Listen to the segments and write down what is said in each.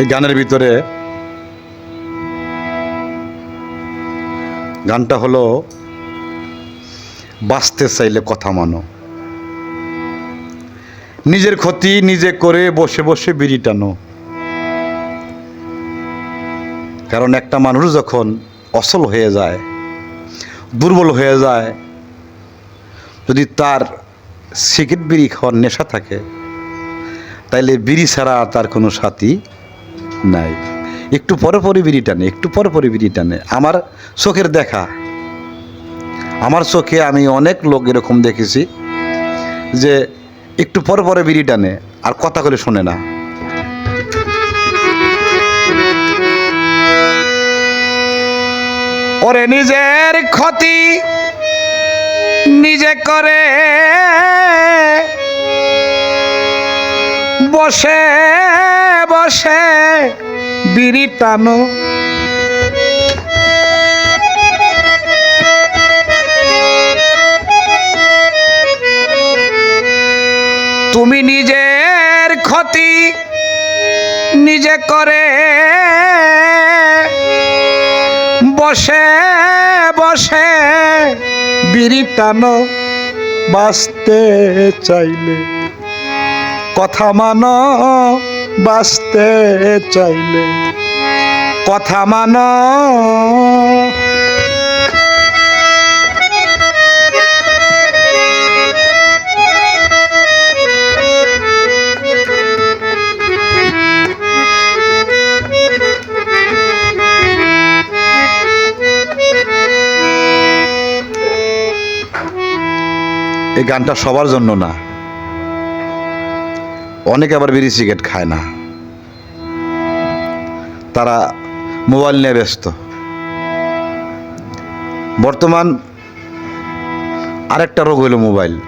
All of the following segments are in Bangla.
এই গানের ভিতরে গানটা হলো, বাঁচতে চাইলে কথা মানো। নিজের ক্ষতি নিজে করে বসে বসে বিড়ি টানো। কারণ একটা মানুষ যখন অসল হয়ে যায়, দুর্বল হয়ে যায়, যদি তার সিগারেট বিড়ি খাওয়ার নেশা থাকে, তাইলে বিড়ি ছাড়া তার কোনো সাথী নাই। একটু পরে পরে বিড়ি টানে, একটু পরে পরে বিড়ি টানে। আমার চোখের দেখা, আমার চোখে আমি অনেক লোক এরকম দেখেছি যে একটু পরে পরে বিড়ি টানে, আর কথা করে শোনে না। ওরে নিজের ক্ষতি নিজে করে বসে বসে বিড়ি টানো। তুমি নিজের ক্ষতি নিজে করে বসে বসে বিড়ি টানো। বাঁচতে চাইলে কথা মানো। বাঁচতে চাইলে। কথা মানো। এই গানটা সবার জন্য না। অনেকে আবার বিড়ি সিগারেট খায় না। তারা মোবাইল নিয়ে ব্যস্ত। বর্তমান আরেকটা রোগ হইল মোবাইল।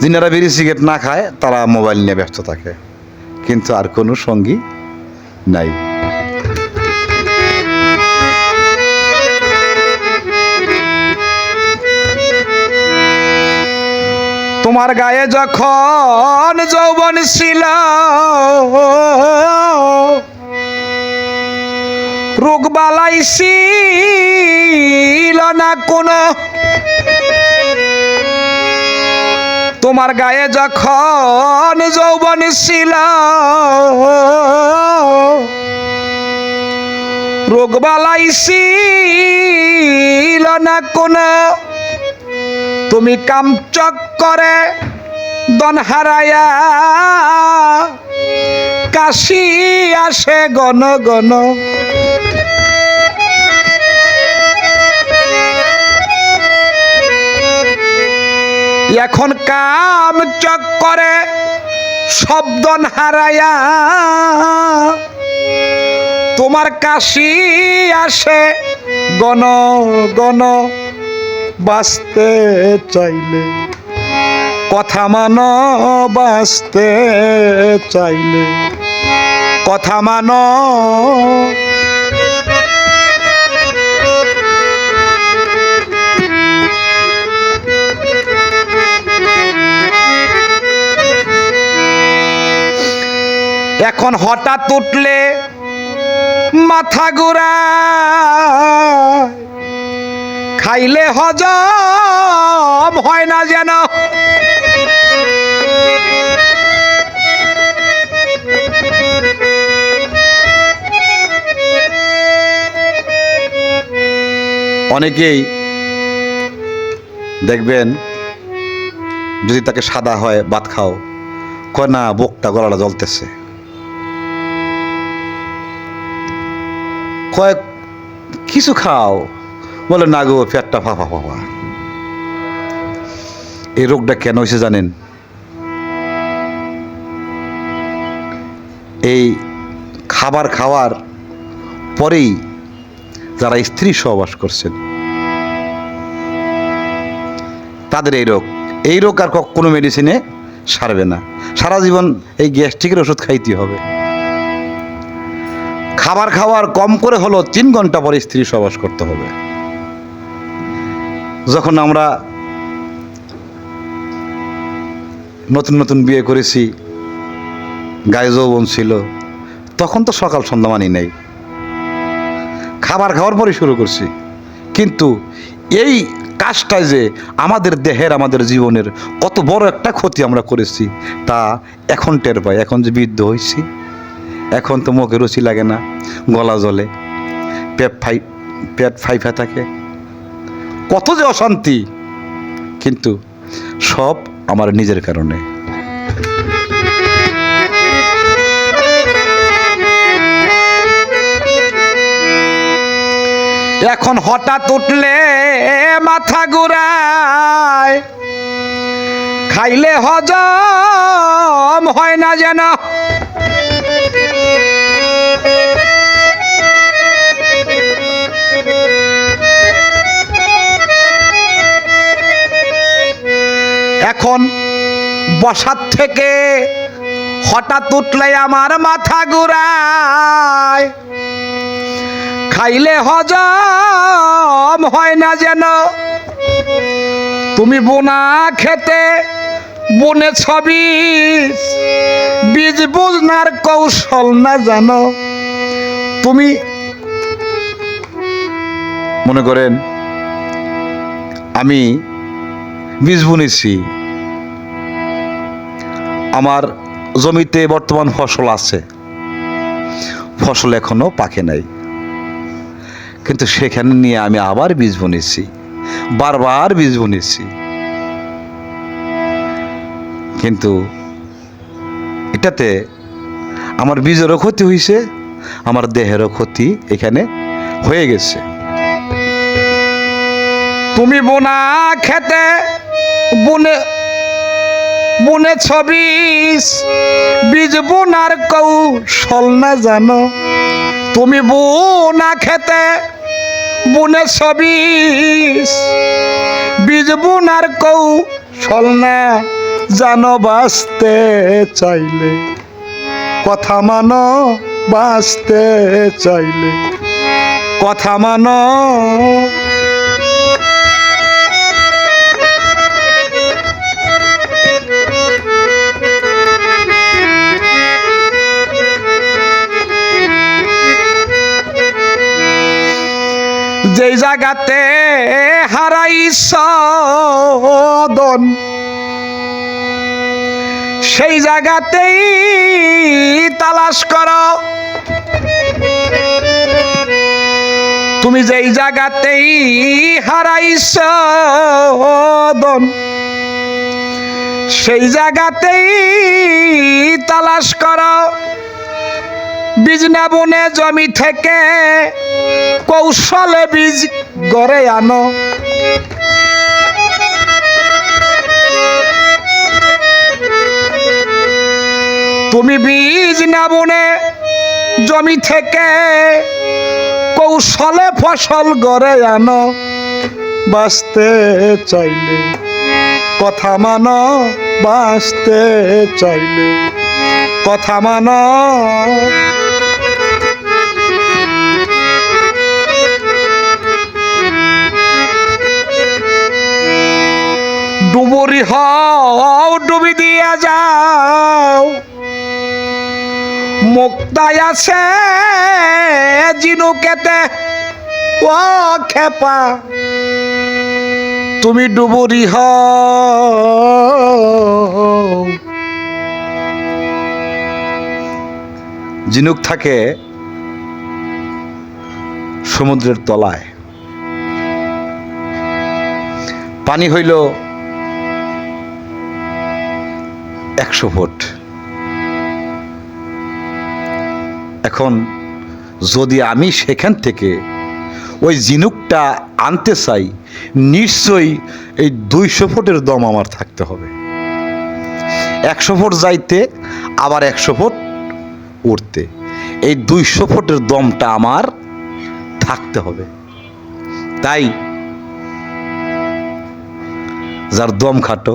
যিনারা বিড়ি সিগারেট না খায়, তারা মোবাইল নিয়ে ব্যস্ত থাকে। কিন্তু আর কোনো সঙ্গী নাই। তোমার গায়ে যখন যৌবন ছিল রোগ বালাই ছিল না কোনো। তোমার গায়ে যখন যৌবন ছিল রোগ বালাই ছিল না কোনো। তুমি কামচক করে দন হারায়া। কাশি আসে গণ গণ। এখন কাম চক করে শব্দন হারায়া। তোমার কাশি আসে গণ গণ। বাঁচতে চাইলে। কথা মানো বাঁচতে চাইলে। কথা মানো। এখন হঠাৎ উঠলে মাথা ঘুরা খাইলে হজম হয় না যেন। অনেকেই দেখবেন যদি তাকে সাদা হয়, ভাত খাও, কয়, না, বুকটা, গলাটা জ্বলতেছে। কয়েক কিছু খাও। বলে, না গো, পেটটা ফাঁপা ফাঁপা এই রোগটা কেন হয়েছে জানেন? এই খাবার খাওয়ার পরেই যারা স্ত্রী সহবাস করছেন, তাদের এই রোগ। এই রোগ আর কোনো মেডিসিনে সারবে না। সারা জীবন এই গ্যাস্ট্রিকের ওষুধ খাইতে হবে। খাবার খাওয়ার কম করে হলো তিন ঘণ্টা পরে স্ত্রী সহবাস করতে হবে। যখন আমরা নতুন নতুন বিয়ে করেছি, গায়ে যৌবন ছিল, তখন তো সকাল সন্ধ্যা মানি নেই। খাবার খাওয়ার পরে শুরু করছি। কিন্তু এই কাজটা যে আমাদের দেহের, আমাদের জীবনের কত বড় একটা ক্ষতি আমরা করেছি, তা এখন টের পাই। এখন যে বৃদ্ধ হয়েছি, এখন তো মুখে রুচি লাগে না, গলা জলে পেট ফাই, পেট ফাইফা থাকে। কত যে অশান্তি, কিন্তু সব আমার নিজের কারণে। এখন হঠাৎ উঠলে মাথা ঘুরায়, খাইলে হজম হয় না যেন। এখন বসার থেকে হঠাৎ উঠলে আমার মাথা ঘুরায়, খাইলে হজম হয় না যেন। তুমি বোনা খেতে, বনে ছবি, বীজ বুঝনার কৌশল না জানো তুমি মনে করেন, আমি বীজ বুনেছি। আমার জমিতে বর্তমান ফসল আছে। ফসল এখনও পাকে নাই। কিন্তু সেখানে নিয়ে আমি আবার বীজ বুনেছি। বারবার বীজ বুনেছি। কিন্তু এটাতে আমার বীজেরও ক্ষতি হয়েছে আমার দেহেরও ক্ষতি এখানে হয়ে গেছে। তুমি বোনা খেতে, বুনে বুনে ছবিস বীজ বোনার কৌশল না জানো? তুমি বোনা খেতে বুনে ছবিস বীজ বোনার কৌশল না জানো বাঁচতে চাইলে? কথা মানো, বাঁচতে চাইলে। কথা মানো যেই জায়গাতে হারাই দন, সেই জায়গাতেই তালাশ করো। তুমি যেই জায়গাতেই হারাই দন, সেই জায়গাতেই তালাশ করো। বীজ না বনে জমি থেকে কৌশলে বীজ গড়ে আনো। তুমি বীজ না বনে জমি থেকে কৌশলে ফসল গড়ে আনো। বাঁচতে চাইলে কথা মানো, বাঁচতে চাইলে কথা মানো। হও, ডুবি দিয়া যাও। মুক্তায় আছে জিনুকেতে, ও খেপা। তুমি ডুবুরি হও। জিনুক থাকে সমুদ্রের তলায়। পানি হইল একশো ফুট এখন যদি আমি সেখান থেকে ওই জিনুকটা আনতে চাই, নিশ্চয়ই এই দুইশো ফুটের দম আমার থাকতে হবে। একশো ফুট যাইতে, আবার একশো ফুট উঠতে এই দুইশো ফুটের দমটা আমার থাকতে হবে। তাই যার দম খাটো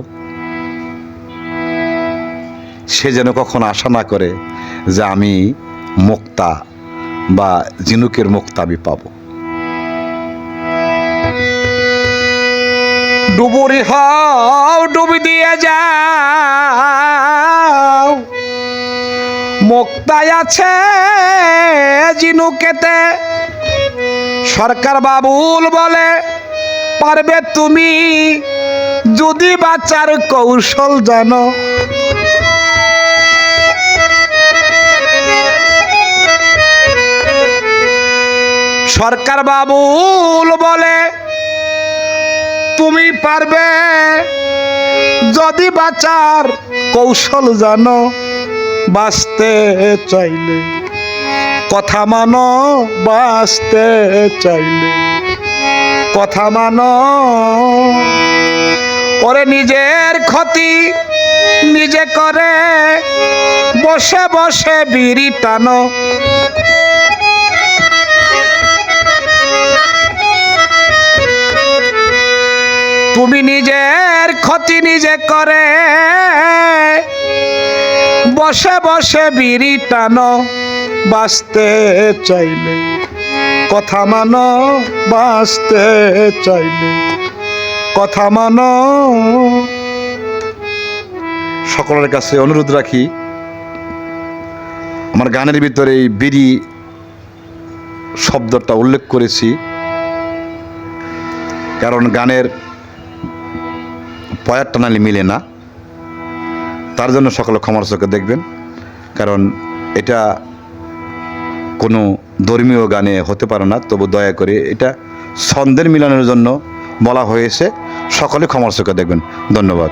সে যেন কখনো আশা না করে যে আমি মুক্তা বা জিনুকের মুক্তা আমি পাবো। ডুবুরি হও, ডুবি দিয়ে যাও। মুক্তায় আছে জিনুকেতে। সরকার বাবুল বলে, পারবে তুমি যদি বাচ্চার কৌশল জানো। সরকার বাবুল বলে, তুমি পারবে যদি বাঁচার কৌশল জানো, বাঁচতে চাইলে। কথা মানো, বাঁচতে চাইলে। কথা মানো, ওরে নিজের ক্ষতি নিজে করে, বসে বসে বিড়ি টানো। তুমি নিজের ক্ষতি নিজে করে। বসে বসে বিড়ি টানো, বাঁচতে চাইলে। কথা মানো, বাঁচতে চাইলে। কথা মানো। সকলের কাছে অনুরোধ রাখি, আমার গানের ভিতরে এই বিড়ি শব্দটা উল্লেখ করেছি। কারণ গানের পয়ার টানালি মিলে না। তার জন্য সকলে ক্ষমার চোখে দেখবেন। কারণ এটা কোনো ধর্মীয় গানে হতে পারে না। তবু দয়া করে এটা ছন্দের মিলনের জন্য বলা হয়েছে। সকলে ক্ষমার চোখে দেখবেন। ধন্যবাদ।